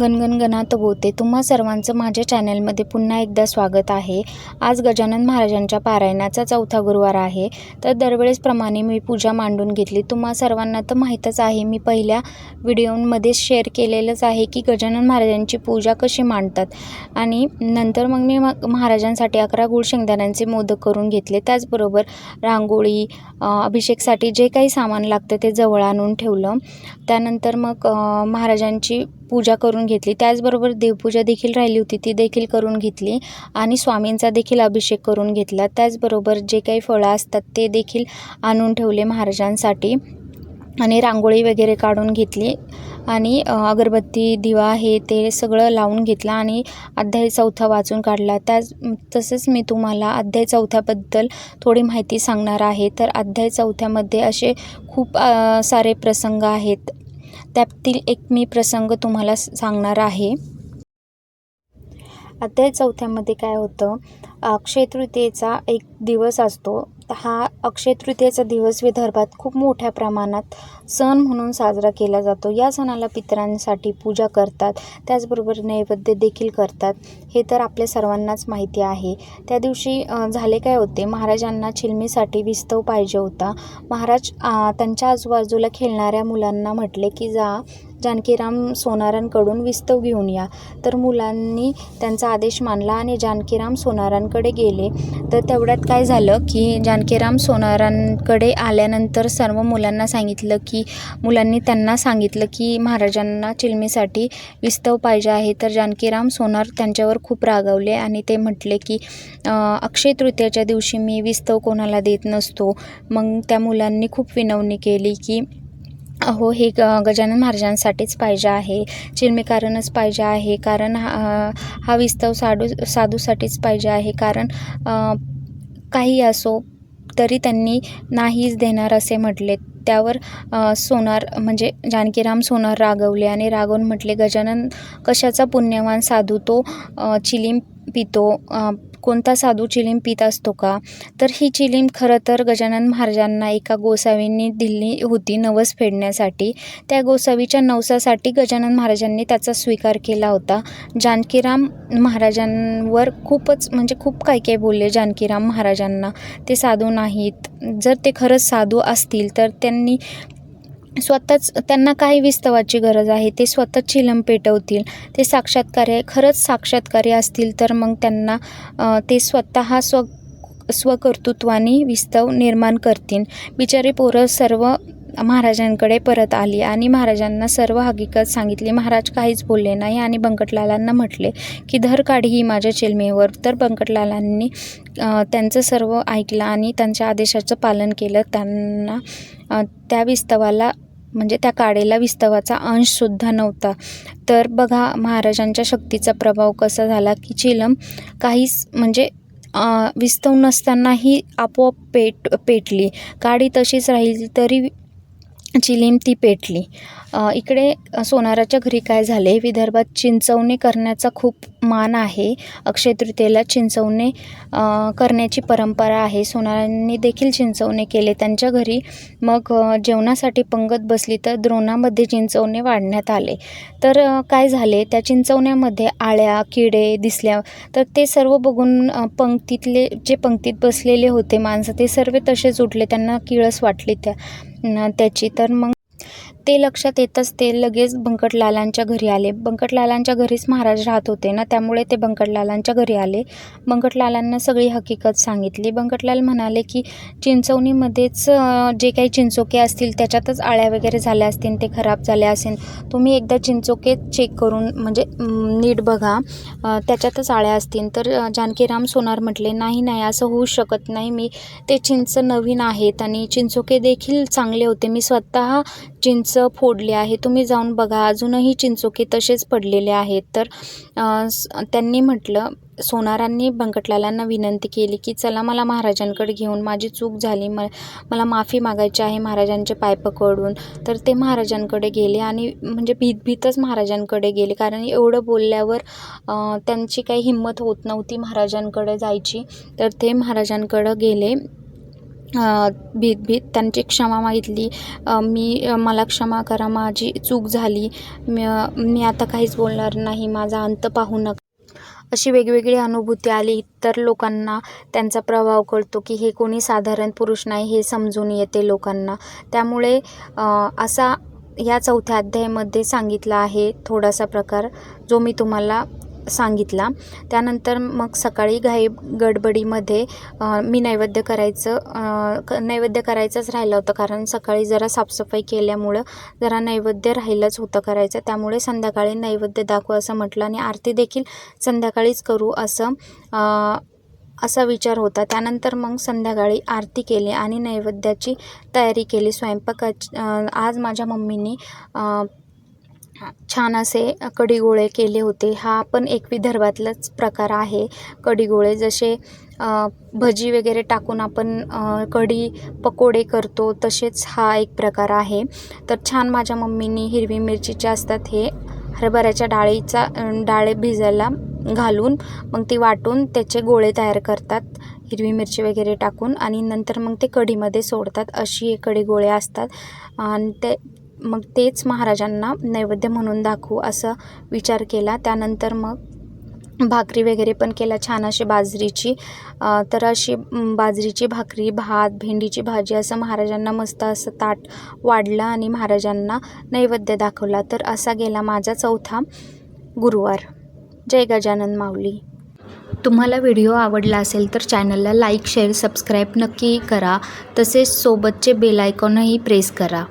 गणगणगणात बोते तुम्हा सर्वांचं माझ्या चॅनलमध्ये पुन्हा एकदा स्वागत आहे. आज गजानन महाराजांच्या पारायणाचा चौथा गुरुवार आहे. तर दरवेळेसप्रमाणे मी पूजा मांडून घेतली. तुम्हा सर्वांना तर माहीतच आहे मी पहिल्या व्हिडिओमध्ये शेअर केलेलंच आहे की गजानन महाराजांची पूजा कशी मांडतात. आणि नंतर मग मी महाराजांसाठी अकरा गुळ शेंगदाण्यांचे मोदक करून घेतले. त्याचबरोबर रांगोळी अभिषेकसाठी जे काही सामान लागतं ते जवळ आणून ठेवलं. त्यानंतर मग महाराजांची पूजा करून घेतली. त्याचबरोबर देवपूजा देखील राहिली होती ती देखील करून घेतली आणि स्वामींचा देखील अभिषेक करून घेतला. त्याचबरोबर जे काही फळं असतात ते देखील आणून ठेवले महाराजांसाठी आणि रांगोळी वगैरे काढून घेतली आणि अगरबत्ती दिवा हे ते सगळं लावून घेतलं आणि अध्याय चौथा वाचून काढला. त्याच तसंच मी तुम्हाला अध्याय चौथ्याबद्दल थोडी माहिती सांगणार आहे. तर अध्याय चौथ्यामध्ये असे खूप सारे प्रसंग आहेत. त्यातील एक मी प्रसंग तुम्हाला सांगणार आहे. आता चौथ्यामध्ये काय होतं? अक्षय तृतीयेचा एक दिवस असतो. हा अक्षय तृतीयेचा दिवस विदर्भात खूप मोठ्या प्रमाणात सण म्हणून साजरा केला जातो. या सणाला पितरांसाठी पूजा करतात. त्याचबरोबर नैवेद्य देखील करतात. हे तर आपल्या सर्वांनाच माहिती आहे. त्या दिवशी झाले काय होते? महाराजांना चिलमीसाठी विस्तव पाहिजे होता. महाराज त्यांच्या आजूबाजूला खेळणाऱ्या मुलांना म्हटले की जा जानकीराम सोनारांकडून विस्तव घेऊन या. तर मुलांनी त्यांचा आदेश मानला आणि जानकीराम सोनारांकडे गेले. तर तेवढ्यात काय झालं की जानकीराम सोनारांकडे आल्यानंतर सर्व मुलांना सांगितलं की मुलांनी त्यांना सांगितलं की महाराजांना चिलमीसाठी विस्तव पाहिजे आहे. तर जानकीराम सोनार त्यांच्यावर खूप रागावले आणि ते म्हटले की अक्षय तृतीयाच्या दिवशी मी विस्तव कोणाला देत नसतो. मग त्या मुलांनी खूप विनवणी केली की अहो हे ग गजानन महाराजांसाठीच पाहिजे आहे. चिलमी कारणच पाहिजे आहे. कारण हा हा विस्तव साधू साधूसाठीच पाहिजे आहे. कारण काही असो तरी त्यांनी नाहीच देणार असे म्हटले. त्यावर सोनार म्हणजे जानकीराम सोनार रागवले आणि रागवून म्हटले गजानन कशाचा पुण्यवान साधू तो चिलीम पितो कोणता साधू चिलीम पित असतो का? तर ही चिलीम खरं तर गजानन महाराजांना एका गोसावींनी दिली होती नवस फेडण्यासाठी. त्या गोसावीच्या नवसासाठी गजानन महाराजांनी त्याचा स्वीकार केला होता. जानकीराम महाराजांवर खूपच म्हणजे खूप काही काही बोलले जानकीराम महाराजांना. ते साधू नाहीत. जर ते खरंच साधू असतील तर त्यांनी स्वतःच त्यांना काय विस्तवाची गरज आहे ते स्वतः चिलम पेटवतील ते साक्षात्कार्य खरंच साक्षात्कारी असतील तर मग त्यांना ते स्वतः स्व स्वकर्तृत्वाने विस्तव निर्माण करतील. बिचारी पोरं सर्व महाराजांकडे परत आली आणि महाराजांना सर्व हकीकत सांगितली. महाराज काहीच बोलले नाही आणि बंकटलालांना म्हटले की धर काढी ही माझ्या चिलमेवर. तर बंकटलालांनी त्यांचं सर्व ऐकलं आणि त्यांच्या आदेशाचं पालन केलं. त्यांना त्या विस्तवाला म्हणजे त्या काडेला विस्तवाचा अंशसुद्धा नव्हता. तर बघा महाराजांच्या शक्तीचा प्रभाव कसा झाला की चिलम काहीच म्हणजे विस्तव नसतानाही आपोआप पेट पेटली. काडी तशीच राहिली तरी चिलीम ती पेटली. इकडे सोनाराच्या घरी काय झाले विदर्भात चिंचवणे करण्याचा खूप मान आहे. अक्षय तृतीयेला चिंचवणे करण्याची परंपरा आहे. सोनारांनी देखील चिंचवणे केले. त्यांच्या घरी मग जेवणासाठी पंगत बसली तर द्रोणामध्ये चिंचवणे वाढण्यात आले. तर काय झाले? त्या चिंचवण्यामध्ये आळ्या किडे दिसल्या. तर ते सर्व बघून पंक्तीतले जे पंक्तीत बसलेले होते माणसं ते सर्व तसेच उठले. त्यांना किळस वाटली त्या. ना त्याची तर मग ते लक्षात येतच ते लगेच बंकटलालांच्या घरी आले. बंकटलालांच्या घरीच महाराज राहत होते ना त्यामुळे ते बंकटलालांच्या घरी आले. बंकटलालांना सगळी हकीकत सांगितली. बंकटलाल म्हणाले की चिंचवणीमध्येच जे काही चिंचोके असतील त्याच्यातच आळ्या वगैरे झाल्या असतील ते खराब झाले असेल तुम्ही एकदा चिंचोके चेक करून म्हणजे नीट बघा. त्याच्यातच आळ्या असतील. तर जानकीराम सोनार म्हटले नाही नाही असं होऊ शकत नाही. मी ते चिंच नवीन आहेत आणि चिंचोके देखील चांगले होते. मी स्वतः चिंच फोडले आहे. तुम्ही जाऊन बघा. अजूनही चिंचोके तसेच पडलेले आहेत. तर त्यांनी म्हटलं सोनारांनी बंकटलालांना विनंती केली की चला मला महाराजांकडे घेऊन माझी चूक झाली. म मला माफी मागायची आहे महाराजांचे पाय पकडून. तर ते महाराजांकडे गेले आणि म्हणजे भीतभीतच महाराजांकडे गेले. कारण एवढं बोलल्यावर त्यांची काही हिंमत होत नव्हती महाराजांकडे जायची. तर ते महाराजांकडं गेले. भीत भीत. त्यांची क्षमा मागितली. मी मला क्षमा करा. माझी चूक झाली. मी मी आता काहीच बोलणार नाही. माझा अंत पाहू नका. अशी वेगवेगळी अनुभूती आली. इतर लोकांना त्यांचा प्रभाव कळतो की हे कोणी साधारण पुरुष नाही हे समजून येते लोकांना. त्यामुळे असा या चौथ्या अध्यायामध्ये सांगितला आहे थोडासा प्रकार जो मी तुम्हाला सांगितला. त्यानंतर मग सकाळी घाई गडबडीमध्ये मी नैवेद्य करायचं क नैवेद्य करायचंच राहिलं होतं. कारण सकाळी जरा साफसफाई केल्यामुळं जरा नैवेद्य राहिलंच होतं करायचं. त्यामुळे संध्याकाळी नैवेद्य दाखवू असं म्हटलं आणि आरती देखील संध्याकाळीच करू असं असा विचार होता. त्यानंतर मग संध्याकाळी आरती केली आणि नैवेद्याची तयारी केली. स्वयंपाकाची आज माझ्या मम्मीने छान असे कढी गोळे केले होते. हा पण एक विदर्भातलाच प्रकार आहे. कढी गोळे जसे भजी वगैरे टाकून आपण कढी पकोडे करतो तसेच हा एक प्रकार आहे. तर छान माझ्या मम्मीनी हिरवी मिरचीचे असतात हे हरभऱ्याच्या डाळीचा डाळे भिजायला घालून मग ती वाटून त्याचे गोळे तयार करतात. हिरवी मिरची वगैरे टाकून आणि नंतर मग ते कढीमध्ये सोडतात. अशी हे कढी गोळे असतात. आणि ते मग तेच महाराजांना नैवेद्य म्हणून दाखवू असं विचार केला. त्यानंतर मग भाकरी वगैरे पण केल्या छान अशी बाजरीची. तर अशी बाजरीची भाकरी भात भेंडीची भाजी असं महाराजांना मस्त असं ताट वाढलं आणि महाराजांना नैवेद्य दाखवला. तर असा गेला माझा चौथा गुरुवार. जय गजानन माऊली. तुम्हाला व्हिडिओ आवडला असेल तर चॅनलला लाईक शेअर सबस्क्राईब नक्की करा. तसेच सोबतचे बेल आयकॉनही प्रेस करा.